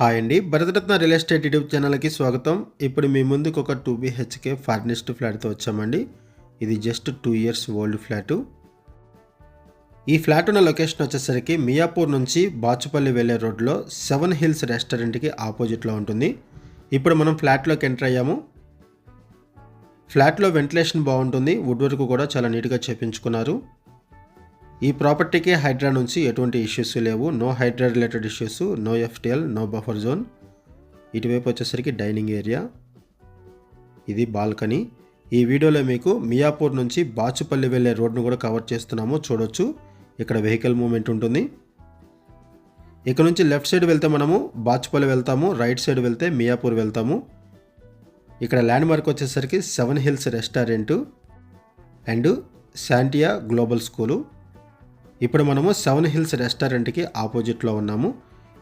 Hi అండి. Bharat Ratna real estate YouTube ఛానల్కి స్వాగతం. ఇప్పుడు మీ ముందుకు ఒక టూ బీహెచ్కే ఫర్నిష్డ్ ఫ్లాట్తో వచ్చామండి. ఇది just two years old flat. ఈ ఫ్లాట్ ఉన్న లొకేషన్ వచ్చేసరికి మియాపూర్ నుంచి బాచుపల్లి వెళ్ళే రోడ్లో సెవెన్ హిల్స్ రెస్టారెంట్కి ఆపోజిట్లో ఉంటుంది. ఇప్పుడు మనం ఫ్లాట్లోకి ఎంటర్ అయ్యాము. ఫ్లాట్లో వెంటిలేషన్ బాగుంటుంది. వుడ్ వర్క్ కూడా చాలా నీట్గా చేపించుకున్నారు. ఈ ప్రాపర్టీకి హైడ్రా నుంచి ఎటువంటి ఇష్యూస్ లేవు. No Hydraa related issues no FTL no buffer zone ఇటువైపు వచ్చేసరికి డైనింగ్ ఏరియా ఇది బాల్కనీ. ఈ వీడియోలో మీకు మియాపూర్ నుంచి బాచుపల్లి వెళ్ళే రోడ్ను కూడా కవర్ చేస్తున్నాము. చూడొచ్చు. ఇక్కడ వెహికల్ మూమెంట్ ఉంటుంది. ఇక్కడ నుంచి లెఫ్ట్ సైడ్ వెళ్తే మనము బాచుపల్లి వెళ్తాము. రైట్ సైడ్ వెళ్తే మియాపూర్ వెళ్తాము. ఇక్కడ ల్యాండ్ మార్క్ వచ్చేసరికి seven hills restaurant and Santhia global school ఇప్పుడు మనము సెవెన్ హిల్స్ రెస్టారెంట్కి ఆపోజిట్లో ఉన్నాము.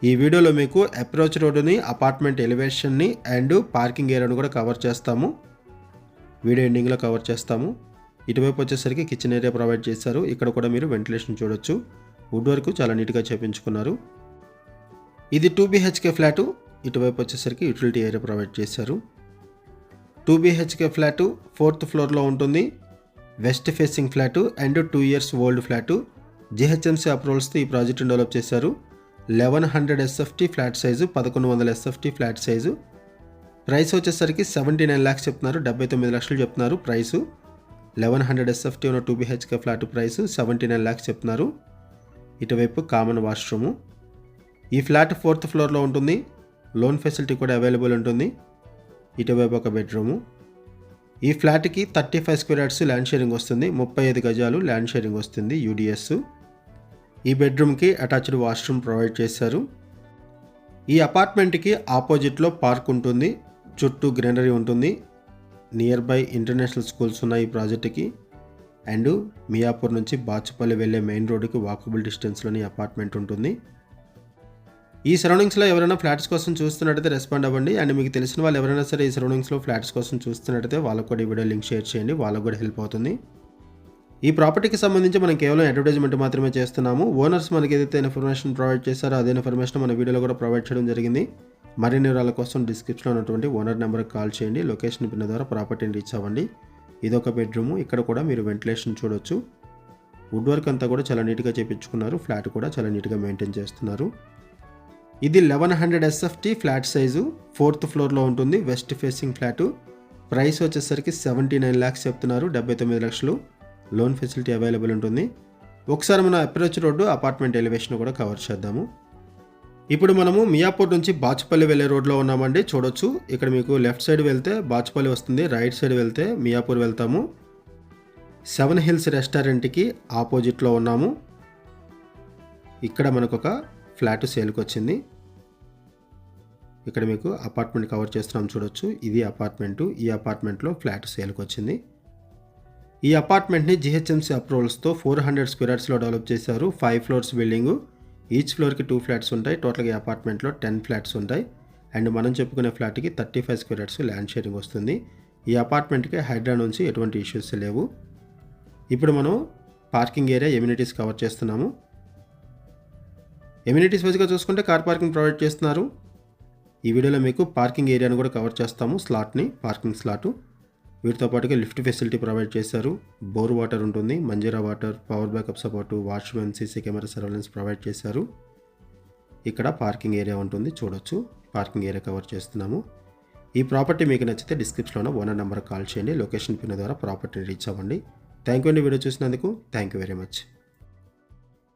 ఈ వీడియోలో మీకు అప్రోచ్ రోడ్డుని అపార్ట్మెంట్ ఎలివేషన్ని అండ్ పార్కింగ్ ఏరియాను కూడా కవర్ చేస్తాము. వీడియో ఎండింగ్లో కవర్ చేస్తాము. ఇటువైపు వచ్చేసరికి కిచెన్ ఏరియా ప్రొవైడ్ చేశారు. ఇక్కడ కూడా మీరు వెంటిలేషన్ చూడొచ్చు. వుడ్ వర్క్ చాలా నీట్గా చేపించుకున్నారు. ఇది టూ బీహెచ్కే ఫ్లాటు. ఇటువైపు వచ్చేసరికి యూటిలిటీ ఏరియా ప్రొవైడ్ చేశారు. టూ బీహెచ్కే ఫ్లాటు ఫోర్త్ ఫ్లోర్లో ఉంటుంది. West facing flat and two years old flat. GHMC అప్రూవల్స్తో ఈ ప్రాజెక్టును డెవలప్ చేశారు. Eleven hundred SFT flat size పదకొండు వందల ఎస్ఎఫ్టీ ఫ్లాట్ సైజు. ప్రైస్ వచ్చేసరికి సెవెంటీ నైన్ ల్యాక్స్ చెప్తున్నారు డెబ్బై తొమ్మిది లక్షలు చెప్తున్నారు ప్రైసు. లెవెన్ హండ్రెడ్ ఎస్ఎఫ్టీ ఉన్న two BHK flat price seventy nine lakhs చెప్తున్నారు. ఇటువైపు కామన్ వాష్రూము. ఈ ఫ్లాట్ ఫోర్త్ ఫ్లోర్లో ఉంటుంది. లోన్ ఫెసిలిటీ కూడా అవైలబుల్ ఉంటుంది. ఇటువైపు ఒక బెడ్రూము. ఈ ఫ్లాట్కి thirty five square yards land sharing వస్తుంది. ముప్పై ఐదు గజాలు ల్యాండ్ షేరింగ్ వస్తుంది యూడిఎస్. ఈ బెడ్రూమ్కి అటాచ్డ్ వాష్రూమ్ ప్రొవైడ్ చేశారు. ఈ అపార్ట్మెంట్కి ఆపోజిట్లో పార్క్ ఉంటుంది. చుట్టూ గ్రీనరీ ఉంటుంది. నియర్ బై ఇంటర్నేషనల్ స్కూల్స్ ఉన్నాయి ఈ ప్రాజెక్టుకి. అండ్ మియాపూర్ నుంచి బాచుపల్లి వెళ్ళే మెయిన్ రోడ్డుకి వాకబుల్ డిస్టెన్స్లోని అపార్ట్మెంట్ ఉంటుంది. ఈ సరౌండింగ్స్లో ఎవరైనా ఫ్లాట్స్ కోసం చూస్తున్నట్టయితే రెస్పాండ్ అవ్వండి. అండ్ మీకు తెలిసిన వాళ్ళు ఎవరైనా సరే ఈ సరౌండింగ్స్లో ఫ్లాట్స్ కోసం చూస్తున్నట్టయితే వాళ్ళకు కూడా ఈ వీడియో లింక్ షేర్ చేయండి. వాళ్ళకు కూడా హెల్ప్ అవుతుంది. ఈ ప్రాపర్టీకి సంబంధించి మనం కేవలం అడ్వర్టైజ్మెంట్ మాత్రమే చేస్తున్నాము. ఓనర్స్ మనకి ఏదైతే ఇన్ఫర్మేషన్ ప్రొవైడ్ చేశారో అదే ఇన్ఫర్మేషన్ మన వీడియోలో కూడా ప్రొవైడ్ చేయడం జరిగింది. మరిన్ని వివరాల కోసం డిస్క్రిప్షన్లో ఉన్నటువంటి ఓనర్ నెంబర్కి కాల్ చేయండి. లొకేషన్ పిన్ ద్వారా ప్రాపర్టీని రీచ్ అవ్వండి. ఇదొక బెడ్రూమ్. ఇక్కడ కూడా మీరు వెంటిలేషన్ చూడొచ్చు. వుడ్ వర్క్ అంతా కూడా చాలా నీట్గా చేపించుకున్నారు. ఫ్లాట్ కూడా చాలా నీట్గా మెయింటైన్ చేస్తున్నారు. ఇది eleven hundred SFT flat size. Fourth ఫ్లోర్లో ఉంటుంది. West facing flat. ప్రైస్ వచ్చేసరికి సెవెంటీ నైన్ ల్యాక్స్ చెప్తున్నారు. డెబ్బై తొమ్మిది లక్షలు. లోన్ ఫెసిలిటీ అవైలబుల్ ఉంటుంది. ఒకసారి మన అప్రోచ్ రోడ్డు అపార్ట్మెంట్ ఎలివేషన్ కూడా కవర్ చేద్దాము. ఇప్పుడు మనము మియాపూర్ నుంచి బాచుపల్లి వెళ్ళే రోడ్లో ఉన్నామండి. చూడొచ్చు. ఇక్కడ మీకు లెఫ్ట్ సైడ్ వెళ్తే బాచుపల్లి వస్తుంది. రైట్ సైడ్ వెళ్తే మియాపూర్ వెళ్తాము. సెవెన్ హిల్స్ రెస్టారెంట్కి ఆపోజిట్లో ఉన్నాము. ఇక్కడ మనకు ఒక ఫ్లాట్ సేల్కి వచ్చింది. ఇక్కడ మీకు అపార్ట్మెంట్ కవర్ చేస్తున్నాం. చూడొచ్చు. ఇది అపార్ట్మెంటు. ఈ అపార్ట్మెంట్లో ఫ్లాట్ సేల్కి వచ్చింది. ఈ అపార్ట్మెంట్ని జిహెచ్ఎంసీ అప్రూవల్స్తో ఫోర్ హండ్రెడ్ స్క్వేర్స్లో డెవలప్ చేశారు. Five floors building. ఈచ్ ఫ్లోర్కి టూ ఫ్లాట్స్ ఉంటాయి. టోటల్గా ఈ అపార్ట్మెంట్లో టెన్ ఫ్లాట్స్ ఉంటాయి. అండ్ మనం చెప్పుకునే ఫ్లాట్కి thirty five squares land sharing వస్తుంది. ఈ అపార్ట్మెంట్కి హైడ్రా నుంచి ఎటువంటి ఇష్యూస్ లేవు. ఇప్పుడు మనం పార్కింగ్ ఏరియా ఎమ్యూనిటీస్ కవర్ చేస్తున్నాము. ఎమ్యూనిటీస్ వైజ్గా చూసుకుంటే కార్ పార్కింగ్ ప్రొవైడ్ చేస్తున్నారు. ఈ వీడియోలో మీకు పార్కింగ్ ఏరియాను కూడా కవర్ చేస్తాము స్లాట్ని పార్కింగ్ స్లాటు. వీటితో పాటుగా లిఫ్ట్ ఫెసిలిటీ ప్రొవైడ్ చేశారు. బోర్ వాటర్ ఉంటుంది. Manjeera water power backup support watchman CC camera surveillance provide చేశారు. ఇక్కడ పార్కింగ్ ఏరియా ఉంటుంది. చూడొచ్చు. పార్కింగ్ ఏరియా కవర్ చేస్తున్నాము. ఈ ప్రాపర్టీ మీకు నచ్చితే డిస్క్రిప్షన్లో ఓనర్ నెంబర్ కాల్ చేయండి. లొకేషన్ పిన్ ద్వారా ప్రాపర్టీని రీచ్ అవ్వండి. థ్యాంక్ యూ అండి వీడియో చూసినందుకు. Thank you very much.